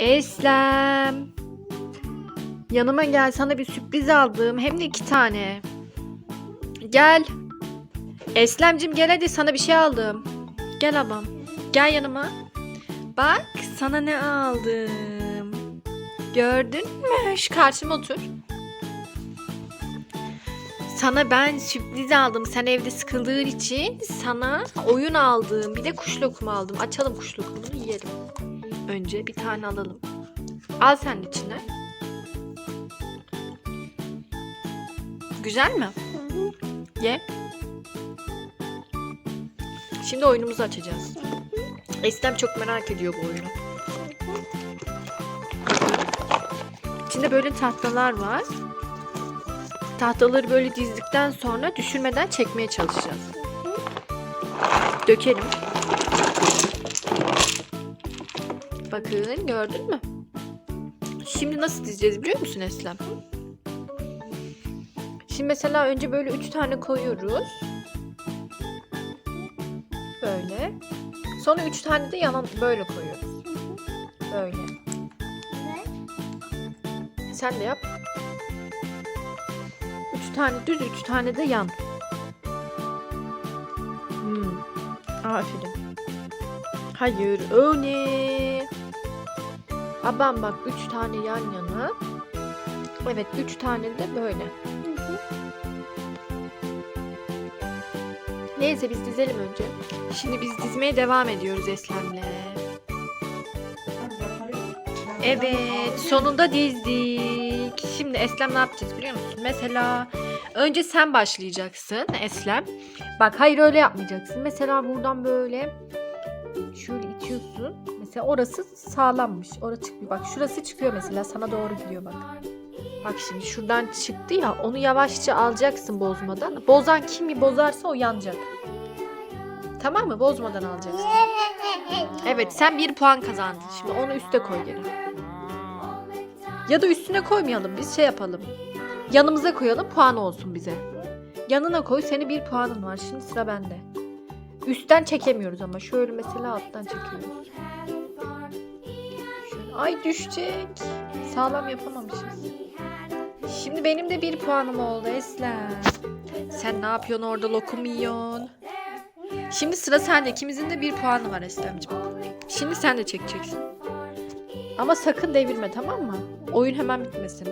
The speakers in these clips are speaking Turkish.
Eslem. Yanıma gel sana bir sürpriz aldım. Hem de iki tane. Gel. Eslemcim gel hadi sana bir şey aldım. Gel abam. Gel yanıma. Bak sana ne aldım. Gördün mü? Şu karşıma otur. Sana ben sürpriz aldım. Sen evde sıkıldığın için sana oyun aldım. Bir de kuş lokumu aldım. Açalım kuş lokumunu yiyelim. Önce bir tane alalım. Al sen içine. Güzel mi? Ye. Şimdi oyunumuzu açacağız. Eslem çok merak ediyor bu oyunu. İçinde böyle tahtalar var. Tahtaları böyle dizdikten sonra düşürmeden çekmeye çalışacağız. Dökelim. Bakın gördün mü? Şimdi nasıl dizeceğiz biliyor musun Eslem? Şimdi mesela önce böyle üç tane koyuyoruz. Böyle. Sonra üç tane de yana böyle koyuyoruz. Böyle. Sen de yap. Üç tane düz, üç tane de yan. Hmm. Aferin. Hayır, öyle. Abam bak üç tane yan yana. Evet, üç tane de böyle. Neyse biz dizelim önce. Şimdi biz dizmeye devam ediyoruz Eslem'le. Evet, sonunda dizdik. Şimdi Eslem ne yapacağız biliyor musun? Mesela önce sen başlayacaksın Eslem. Bak hayır öyle yapmayacaksın. Mesela buradan böyle şöyle itiyorsun. Mesela orası sağlammış. Orası çıkıyor. Bak şurası çıkıyor mesela sana doğru gidiyor bak. Bak şimdi şuradan çıktı ya onu yavaşça alacaksın bozmadan. Bozan kimi bozarsa o yanacak. Tamam mı? Bozmadan alacaksın. Evet sen bir puan kazandın. Şimdi onu üste koy geri. Ya da üstüne koymayalım biz şey yapalım. Yanımıza koyalım puan olsun bize. Yanına koy senin bir puanın var. Şimdi sıra bende. Üstten çekemiyoruz ama şöyle mesela alttan çekiyoruz. Ay düşecek. Sağlam yapamamışız. Şimdi benim de bir puanım oldu Eslem. Sen ne yapıyorsun orada lokum yiyorsun? Şimdi sıra sende. İkimizin de bir puanı var Eslemciğim. Şimdi sen de çekeceksin. Ama sakın devirme tamam mı? Oyun hemen bitmesin.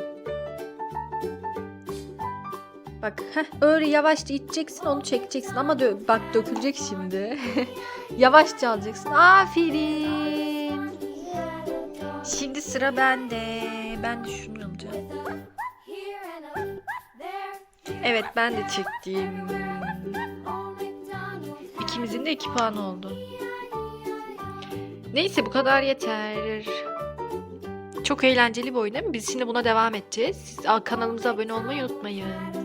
Bak heh, öyle yavaşça iteceksin onu çekeceksin ama dö- bak dökülecek şimdi. yavaşça alacaksın. Aferin. Şimdi sıra bende. Ben de şunu alacağım. Evet ben de çektim. İkimizin de iki puan oldu. Neyse bu kadar yeter. Çok eğlenceli bir oyun değil mi? Biz şimdi buna devam edeceğiz. Siz kanalımıza abone olmayı unutmayın.